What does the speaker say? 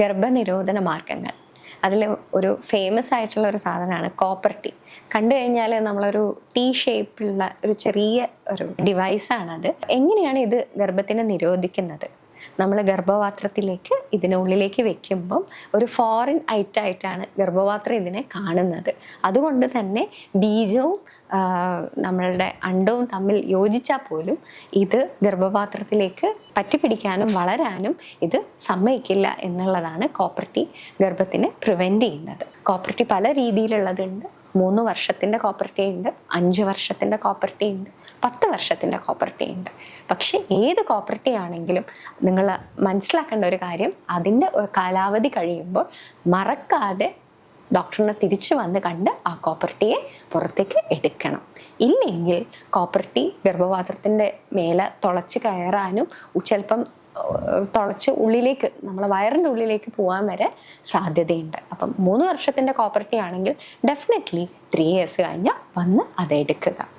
ഗർഭനിരോധന മാർഗങ്ങൾ അതിൽ ഒരു ഫേമസ് ആയിട്ടുള്ള ഒരു സാധനമാണ് കോപ്പർ ടീ കണ്ടു കഴിഞ്ഞാൽ നമ്മളൊരു ടീ ഷേപ്പിലുള്ള ഒരു ചെറിയ ഒരു ഡിവൈസാണത് എങ്ങനെയാണ് ഇത് ഗർഭത്തിനെ നിരോധിക്കുന്നത്? നമ്മൾ ഗർഭപാത്രത്തിലേക്ക് ഇതിനുള്ളിലേക്ക് വെക്കുമ്പം ഒരു ഫോറിൻ ഐറ്റായിട്ടാണ് ഗർഭപാത്രം ഇതിനെ കാണുന്നത്. അതുകൊണ്ട് തന്നെ ബീജവും നമ്മളുടെ അണ്ടവും തമ്മിൽ യോജിച്ചാൽ പോലും ഇത് ഗർഭപാത്രത്തിലേക്ക് പറ്റിപ്പിടിക്കാനും വളരാനും ഇത് സമ്മതിക്കില്ല എന്നുള്ളതാണ് കോപ്പർട്ടി ഗർഭത്തിനെ പ്രിവെന്റ് ചെയ്യുന്നത്. കോപ്പർട്ടി പല രീതിയിലുള്ളതുണ്ട്. മൂന്ന് വർഷത്തിന്റെ കോപ്പർട്ടി ഉണ്ട് അഞ്ച് വർഷത്തിന്റെ കോപ്പർട്ടി ഉണ്ട് പത്ത് വർഷത്തിന്റെ കോപ്പർട്ടി ഉണ്ട്. പക്ഷേ ഏത് കോപ്പർട്ടി ആണെങ്കിലും നിങ്ങൾ മനസ്സിലാക്കേണ്ട ഒരു കാര്യം അതിന്റെ കാലാവധി കഴിയുമ്പോൾ മറക്കാതെ ഡോക്ടറിനെ തിരിച്ചു വന്ന് കണ്ട് ആ കോപ്പർട്ടിയെ പുറത്തേക്ക് എടുക്കണം. ഇല്ലെങ്കിൽ കോപ്പർട്ടി ഗർഭപാത്രത്തിന്റെ മേലെ തുളച്ച് കയറാനും ചിലപ്പം തുളച്ച് ഉള്ളിലേക്ക് നമ്മളെ വയറിന്റെ ഉള്ളിലേക്ക് പോകാൻ വരെ സാധ്യതയുണ്ട്. അപ്പം മൂന്ന് വർഷത്തിന്റെ കോപ്പർട്ടി ആണെങ്കിൽ ഡെഫിനറ്റ്ലി ത്രീ ഇയേഴ്സ് കഴിഞ്ഞാൽ വന്ന് അത് എടുക്കുക.